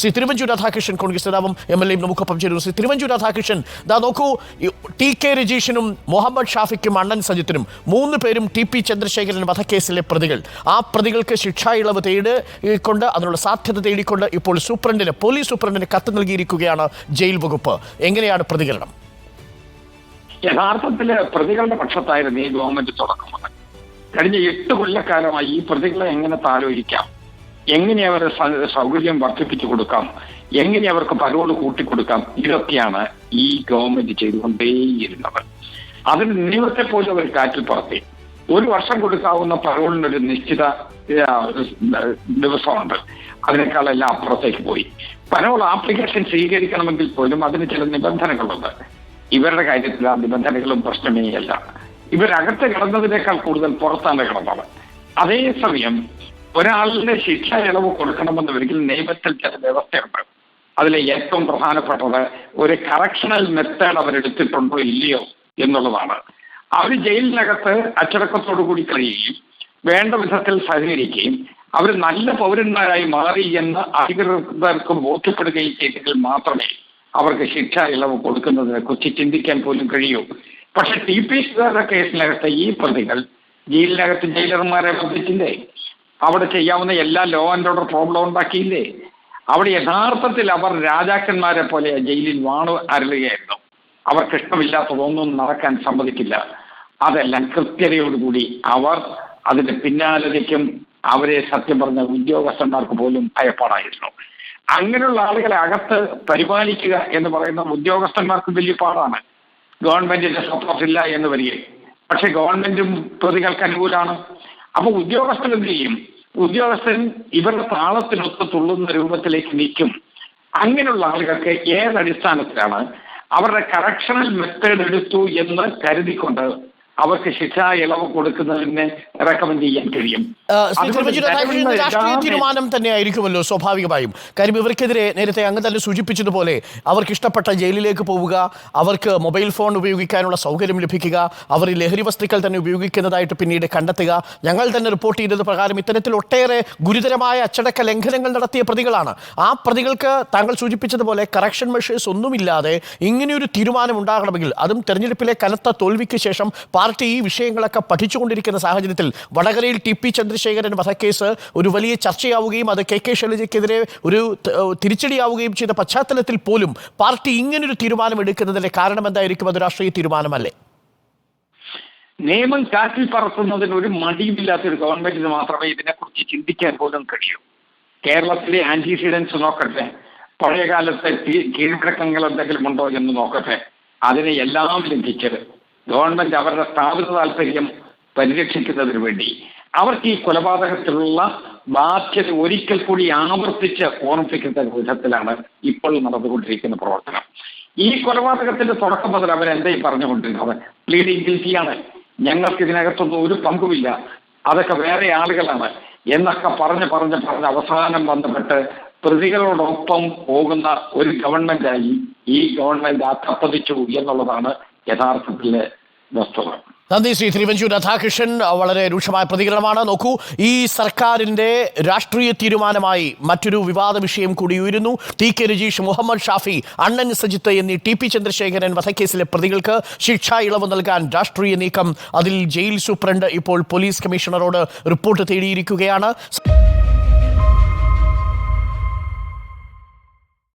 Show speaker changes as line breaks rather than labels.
ശ്രീ തിരുവഞ്ചൂർ രാധാകൃഷ്ണൻ കോൺഗ്രസ് നേതാവും M L എയും നമുക്കൊപ്പം ചേരുന്നു. ശ്രീ തിരുവഞ്ചൂർ രാധാകൃഷ്ണൻ ദാ നോക്കൂ ടി കെ രജീഷിനും മുഹമ്മദ് ഷാഫിക്കും അണ്ണൻ സജിത്തിനും മൂന്ന് പേരും ടി പി ചന്ദ്രശേഖരൻ വധക്കേസിലെ പ്രതികൾ. ആ പ്രതികൾക്ക് ശിക്ഷാ ഇളവ് തേടിക്കൊണ്ട് അതിനുള്ള സാധ്യത തേടിക്കൊണ്ട് ഇപ്പോൾ സൂപ്രണ്ടിന് പോലീസ് സൂപ്രണ്ടിന് കത്ത് നൽകിയിരിക്കുകയാണ് ജയിൽ വകുപ്പ്. എങ്ങനെയാണ് പ്രതികരണം?
യഥാർത്ഥത്തിൽ പ്രതികളുടെ പക്ഷത്തായിരുന്നു ഈ ഗവൺമെന്റ് തുടക്കം കഴിഞ്ഞ എട്ട് കൊല്ലക്കാലമായി ഈ പ്രതികളെ എങ്ങനെ താലോലിക്കാം? എങ്ങനെ അവരെ സൗകര്യം വർദ്ധിപ്പിച്ചു കൊടുക്കാം? എങ്ങനെ അവർക്ക് പരോട് കൂട്ടിക്കൊടുക്കാം? ഇതൊക്കെയാണ് ഈ ഗവൺമെന്റ് ചെയ്തുകൊണ്ടേയിരുന്നത്. അതിന് നിയമത്തെ പോലും അവർ കാറ്റിൽ പറത്തി. ഒരു വർഷം കൊടുക്കാവുന്ന പരോളിനൊരു നിശ്ചിത ആ, ദിവസമുണ്ട്. അതിനേക്കാളെല്ലാം അപ്പുറത്തേക്ക് പോയി. പരോൾ ആപ്ലിക്കേഷൻ സ്വീകരിക്കണമെങ്കിൽ പോലും അതിന് ചില നിബന്ധനകളുണ്ട്. ഇവരുടെ കാര്യത്തിൽ ആ നിബന്ധനകളും പ്രശ്നമേയല്ല ഇവരകത്ത് കിടന്നതിനേക്കാൾ കൂടുതൽ പുറത്താണ് കിടന്നത്. അതേസമയം ഒരാളിന് ശിക്ഷ ഇളവ് കൊടുക്കണമെന്ന് കൊടുക്കണമെന്നുണ്ടെങ്കിൽ നിയമത്തിൽ ചില വ്യവസ്ഥയുണ്ട്. അതിലെ ഏറ്റവും പ്രധാനപ്പെട്ടത് ഒരു കറക്ഷണൽ മെത്തേഡ് അവരെടുത്തിട്ടുണ്ടോ ഇല്ലയോ എന്നുള്ളതാണ്. അവർ ജയിലിനകത്ത് അച്ചടക്കത്തോടു കൂടി കഴിയുകയും വേണ്ട വിധത്തിൽ സഹകരിക്കുകയും അവർ നല്ല പൗരന്മാരായി മാറി എന്ന് അധികൃതർക്ക് ബോധ്യപ്പെടുകയും ചെയ്തെങ്കിൽ മാത്രമേ അവർക്ക് ശിക്ഷ ഇളവ് കൊടുക്കുന്നതിനെ കുറിച്ച് ചിന്തിക്കാൻ പോലും കഴിയൂ. പക്ഷെ ടി പി സുധാകര കേസിനകത്ത് ഈ പ്രതികൾ ജയിലിനകത്ത് ജയിലർമാരെ ബന്ധിച്ചില്ലേ അവിടെ ചെയ്യാവുന്ന എല്ലാ ലോ ആൻഡ് ഓർഡർ പ്രോബ്ലം ഉണ്ടാക്കിയില്ലേ? അവിടെ യഥാർത്ഥത്തിൽ അവർ രാജാക്കന്മാരെ പോലെ ജയിലിൽ വാണു അരളുകയായിരുന്നു. അവർക്ക് ഇഷ്ടമില്ലാത്തതൊന്നും നടക്കാൻ സമ്മതിക്കില്ല. അതെല്ലാം കൃത്യതയോടുകൂടി അവർ അതിന്റെ പിന്നാലതയ്ക്കും അവരെ സത്യം പറഞ്ഞ ഉദ്യോഗസ്ഥന്മാർക്ക് പോലും ഭയപ്പാടായിരുന്നു. അങ്ങനെയുള്ള ആളുകളെ അകത്ത് പരിപാലിക്കുക എന്ന് പറയുന്ന ഉദ്യോഗസ്ഥന്മാർക്ക് വലിയ പാടാണ്. ഗവൺമെന്റിന്റെ സപ്പോർട്ട് ഇല്ല എന്ന് വരികയും. പക്ഷെ ഗവൺമെന്റും പ്രതികൾക്ക് അനുകൂലമാണ് അപ്പൊ ഉദ്യോഗസ്ഥൻ എന്ത് ചെയ്യും? ഉദ്യോഗസ്ഥൻ ഇവരുടെ താളത്തിനൊത്ത് തുള്ളുന്ന രൂപത്തിലേക്ക് നീക്കും. അങ്ങനെയുള്ള ആളുകൾക്ക് ഏതടിസ്ഥാനത്തിലാണ് അവരുടെ കറക്ഷണൽ മെത്തേഡ് എടുത്തു എന്ന് കരുതിക്കൊണ്ട് അവർക്ക് ശിക്ഷാ ഇളവ് കൊടുക്കുന്നതിന് റെക്കമെൻഡ് ചെയ്യാൻ കഴിയും.
രാഷ്ട്രീയ തീരുമാനം തന്നെയായിരിക്കുമല്ലോ സ്വാഭാവികമായും. കാര്യം ഇവർക്കെതിരെ നേരത്തെ അങ്ങ് തന്നെ സൂചിപ്പിച്ചതുപോലെ അവർക്ക് ഇഷ്ടപ്പെട്ട ജയിലിലേക്ക് പോവുക അവർക്ക് മൊബൈൽ ഫോൺ ഉപയോഗിക്കാനുള്ള സൗകര്യം ലഭിക്കുക അവർ ലഹരി വസ്തുക്കൾ തന്നെ ഉപയോഗിക്കുന്നതായിട്ട് പിന്നീട് കണ്ടെത്തുക. ഞങ്ങൾ തന്നെ റിപ്പോർട്ട് ചെയ്തത് പ്രകാരം ഇത്തരത്തിൽ ഒട്ടേറെ ഗുരുതരമായ അച്ചടക്ക ലംഘനങ്ങൾ നടത്തിയ പ്രതികളാണ്. ആ പ്രതികൾക്ക് താങ്കൾ സൂചിപ്പിച്ചതുപോലെ കറക്ഷൻ മെഷേഴ്സ് ഒന്നുമില്ലാതെ ഇങ്ങനെയൊരു തീരുമാനം ഉണ്ടാകണമെങ്കിൽ അതും തെരഞ്ഞെടുപ്പിലെ കനത്ത തോൽവിക്ക് ശേഷം പാർട്ടി ഈ വിഷയങ്ങളൊക്കെ പഠിച്ചുകൊണ്ടിരിക്കുന്ന സാഹചര്യത്തിൽ വടകരയിൽ ടി പി ചന്ദ്രശേഖരൻ വധക്കേസ് ഒരു വലിയ ചർച്ചയാവുകയും അത് കെ കെ ശൈലജയ്ക്കെതിരെ ഒരു തിരിച്ചടിയാവുകയും ചെയ്ത പശ്ചാത്തലത്തിൽ പോലും പാർട്ടി ഇങ്ങനൊരു തീരുമാനം എടുക്കുന്നതിന്റെ കാരണം എന്തായിരിക്കും? അത് രാഷ്ട്രീയ തീരുമാനമല്ലേ?
നിയമം കാറ്റിൽ പറത്തുന്നതിന് ഒരു മടിയുമില്ലാത്ത ഒരു ഗവൺമെന്റിന് മാത്രമേ ഇതിനെക്കുറിച്ച് ചിന്തിക്കാൻ പോലും കഴിയൂ. കേരളത്തിലെ ആന്റിസിഡൻസ് നോക്കട്ടെ പഴയകാലത്തെ കീഴ്വഴക്കങ്ങൾ എന്തെങ്കിലും ഉണ്ടോ എന്ന് നോക്കട്ടെ അതിനെ എല്ലാം ലംഘിച്ച് ഗവൺമെന്റ് അവരുടെ സ്ഥാപിത താല്പര്യം പരിരക്ഷിക്കുന്നതിന് വേണ്ടി. അവർക്ക് ഈ കൊലപാതകത്തിലുള്ള ബാധ്യത ഒരിക്കൽ കൂടി ആവർത്തിച്ച് ഓർമ്മിപ്പിക്കുന്ന വിധത്തിലാണ് ഇപ്പോൾ നടന്നുകൊണ്ടിരിക്കുന്ന പ്രവർത്തനം. ഈ കൊലപാതകത്തിന്റെ തുടക്കം മുതൽ അവർ എന്തായി പറഞ്ഞുകൊണ്ടിരുന്നത്? പ്ലീഡിംഗ് ഗിൽറ്റിയാണ് ഞങ്ങൾക്ക് ഇതിനകത്തൊന്നും ഒരു പങ്കുമില്ല. അതൊക്കെ വേറെ ആളുകളാണ് എന്നൊക്കെ പറഞ്ഞ് പറഞ്ഞ് പറഞ്ഞ് അവസാനം ബന്ധപ്പെട്ട് പ്രതികളോടൊപ്പം പോകുന്ന ഒരു ഗവൺമെന്റായി ഈ ഗവൺമെന്റ് അധപ്പതിച്ചു എന്നുള്ളതാണ് യഥാർത്ഥത്തിലെ വസ്തുത
നന്ദി ശ്രീ തിരുവഞ്ചൂർ രാധാകൃഷ്ണൻ. വളരെ രൂക്ഷമായ പ്രതികരണമാണ്. നോക്കൂ ഈ സർക്കാരിന്റെ രാഷ്ട്രീയ തീരുമാനമായി മറ്റൊരു വിവാദ വിഷയം കൂടി ഉയരുന്നു. ടി കെ രജീഷ് മുഹമ്മദ് ഷാഫി അണ്ണൻ സജിത്ത് എന്നീ ടി പി ചന്ദ്രശേഖരൻ വധക്കേസിലെ പ്രതികൾക്ക് ശിക്ഷാ ഇളവ് നൽകാൻ രാഷ്ട്രീയ നീക്കം. അതിൽ ജയിൽ സൂപ്രണ്ട് ഇപ്പോൾ പോലീസ് കമ്മീഷണറോട് റിപ്പോർട്ട് തേടിയിരിക്കുകയാണ്.